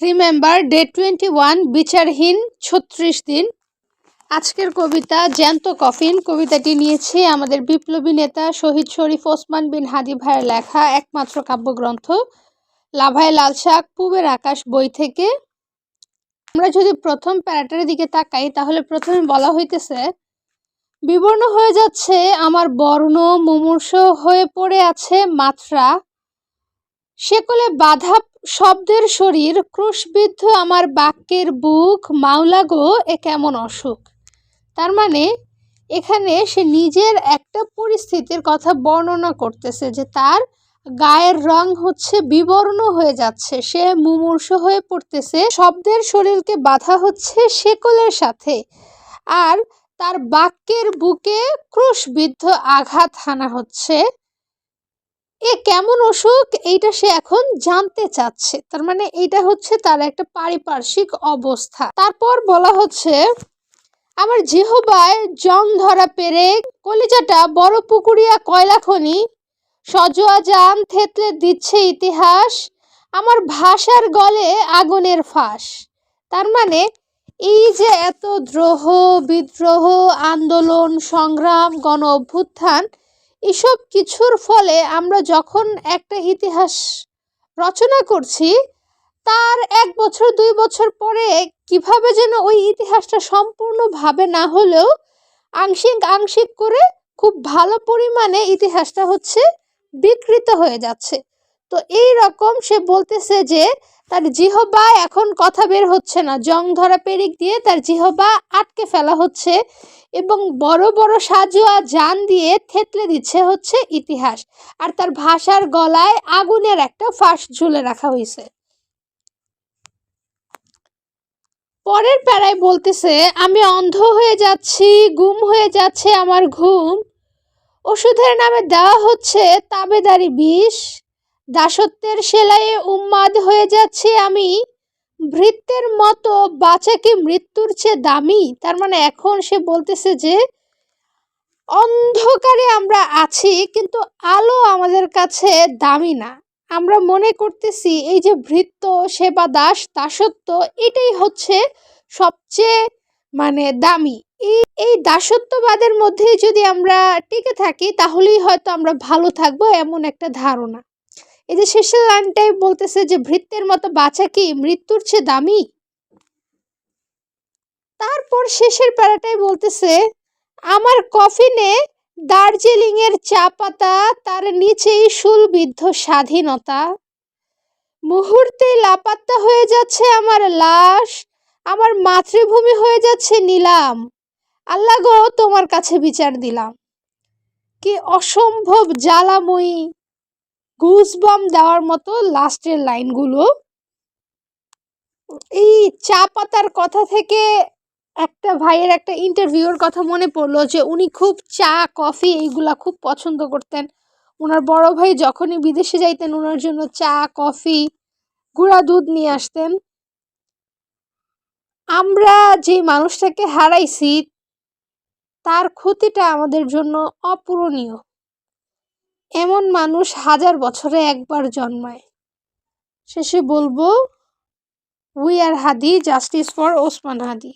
Remember day twenty one বিচারহীন ছত্রিশ দিন। আজকের কবিতা, জ্যান্ত কফিন। কবিতাটি নিয়েছে আমাদের বিপ্লবী নেতা শহীদ শরীফ ওসমান বিন হাদি ভাইয়ের লেখা একমাত্র কাব্যগ্রন্থ, লাভায় লাল শাক পুবের আকাশ বই থেকে। আমরা যদি প্রথম প্যারাটার দিকে তাকাই, তাহলে প্রথমে বলা হইতেছে, বিবর্ণ হয়ে যাচ্ছে আমার বর্ণ, মুমূর্ষ হয়ে পড়ে আছে মাত্রা। সেকলে বাধা শব্দের শরীর, ক্রুশবিদ্ধ আমার বাক্যের বুক, মাওলা গো, এ কেমন অসুখ? তার মানে এখানে সে নিজের একটা পরিস্থিতির কথা বর্ণনা করতেছে যে তার গায়ের রং হচ্ছে বিবর্ণ হয়ে যাচ্ছে, সে মুমূর্ষ হয়ে পড়তেছে, শব্দের শরীরকে বাধা হচ্ছে শেকলের সাথে, আর তার বাক্যের বুকে ক্রুশবিদ্ধ আঘাত হানা হচ্ছে। এ কেমন অসুখ এইটা সে এখন জানতে চাচ্ছে। তার মানে এইটা হচ্ছে তার একটা পারিপার্শ্বিক অবস্থা। তারপর বলা হচ্ছে, আমার জিহবায় জং ধরা পেরে কলিজাটা বড় পুকুরিয়া কয়লা খনি, সজোয়া যান থেতলে দিচ্ছে ইতিহাস, আমার ভাষার গলে আগুনের ফাঁস। তার মানে এই যে এত দ্রোহ, বিদ্রোহ, আন্দোলন, সংগ্রাম গণ অভ্যুত্থান এসব কিছুর ফলে আমরা যখন একটা ইতিহাস রচনা করছি, তার এক বছর, দুই বছর পরে কীভাবে যেন ওই ইতিহাসটা সম্পূর্ণভাবে না হলেও আংশিক আংশিক করে খুব ভালো পরিমাণে ইতিহাসটা হচ্ছে বিকৃত হয়ে যাচ্ছে। তো এই রকম সে বলতেছে যে তার জিহবা এখন কথা বের হচ্ছে না। জং ধরা পেরিক দিয়ে তার জিহবা আটকে ফেলা হচ্ছে এবং বড় বড় সাজোয়া যান দিয়ে থেতলে দিচ্ছে হচ্ছে ইতিহাস। আর তার ভাষার গলায় আগুনের একটা ফাঁস ঝুলে রাখা হয়েছে। পরের প্যারায় বলতেছে, আমি অন্ধ হয়ে যাচ্ছি, গুম হয়ে যাচ্ছে আমার ঘুম। ওষুধের নামে দেওয়া হচ্ছে তাবেদারি বিষ। দাসত্বের সেলাইয়ে উন্মাদ হয়ে যাচ্ছে আমি। ভৃত্যের মতো বাঁচা কি মৃত্যুর চেয়ে দামি? তার মানে এখন সে বলতেছে যে, অন্ধকারে আমরা আছি, কিন্তু আলো আমাদের কাছে দামি না। আমরা মনে করতেছি এই যে ভৃত্য, সেবা দাস, দাসত্ব, এটাই হচ্ছে সবচেয়ে মানে দামি। এই এই দাসত্ববাদের মধ্যে যদি আমরা টিকে থাকি, তাহলেই হয়তো আমরা ভালো থাকব এমন একটা ধারণা। এই যে শেষের লাইনটাই বলতেছে যে, ভৃত্যের মতো বাঁচা কি মৃত্যুর চেয়ে দামি? তারপর শেষের প্যারাটাই বলতেছে, আমার কফিনে দার্জিলিং এর চা পাতা, তার নিচেই শুলবিদ্ধ স্বাধীনতা। মুহূর্তে লাপাত্তা হয়ে যাচ্ছে আমার লাশ, আমার মাতৃভূমি হয়ে যাচ্ছে নিলাম। আল্লাহ গো, তোমার কাছে বিচার দিলাম। কি অসম্ভব জ্বালাময়ী গুজবাম দেওয়ার মতো লাস্টের লাইনগুলো এই চা পাতার কথা থেকে একটা ভাইয়ের একটা ইন্টারভিউর কথা মনে পড়ল যে, উনি খুব চা কফি এইগুলা খুব পছন্দ করতেন। ওনার বড় ভাই যখনই বিদেশে যাইতেন ওনার জন্য চা কফি গুঁড়া দুধ নিয়ে আসতেন। আমরা যে মানুষটাকে হারাইছি, তার ক্ষতিটা আমাদের জন্য অপূরণীয়। এমন মানুষ হাজার বছরে একবার জন্মায়। শেষে বলব we are Hadi justice for Osman Hadi